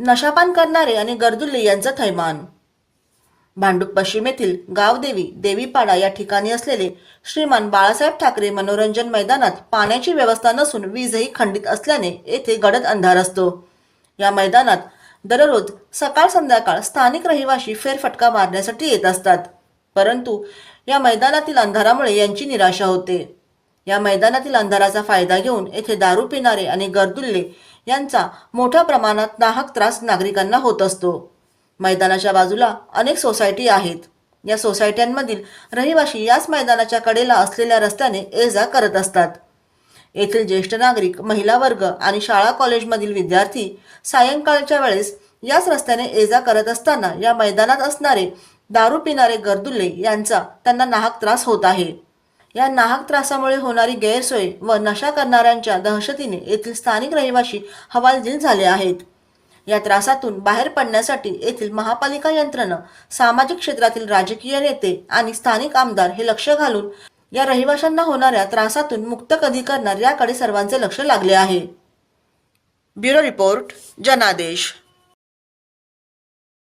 नशापान करणारे आणि गर्दुल्ले यांचं थैमान. भांडूप पश्चिम येथील गावदेवी देवीपाडा या ठिकाणी असलेले श्रीमान बाळासाहेब ठाकरे मनोरंजन मैदानात पाण्याची व्यवस्था नसून वीजही खंडित असल्याने येथे गडद अंधार असतो. या मैदानात दररोज सकाळ संध्याकाळ स्थानिक रहिवासी फेरफटका मारण्यासाठी येत असतात. परंतु या मैदानातील अंधारामुळे यांची निराशा होते. या मैदानातील अंधाराचा फायदा घेऊन येथे दारू पिणारे आणि गर्दुल्ले यांचा मोठ्या प्रमाणात नाहक त्रास नागरिकांना होत असतो. मैदानाच्या बाजूला अनेक सोसायटी आहेत. या सोसायट्यांमधील रहिवासी याच मैदानाच्या कडेला असलेल्या रस्त्याने ये जा करत असतात. येथील ज्येष्ठ नागरिक महिला वर्ग आणि शाळा कॉलेजमधील विद्यार्थी सायंकाळच्या वेळेस याच रस्त्याने ये जा करत असताना या मैदानात असणारे दारू पिणारे गर्दुल्ले यांचा त्यांना नाहक त्रास होत आहे. या नाहक त्रासामुळे होणारी गैरसोय व नशा करणाऱ्यांच्या दहशतीने येथील स्थानिक रहिवासी हवालदिल झाले आहेत. या त्रासातून बाहेर पडण्यासाठी येथील महापालिका यंत्रणा सामाजिक क्षेत्रातील राजकीय नेते आणि स्थानिक आमदार हे लक्ष घालून या रहिवाशांना होणाऱ्या त्रासातून मुक्त कधी करणार याकडे सर्वांचे लक्ष लागले आहे. ब्युरो रिपोर्ट जनादेश.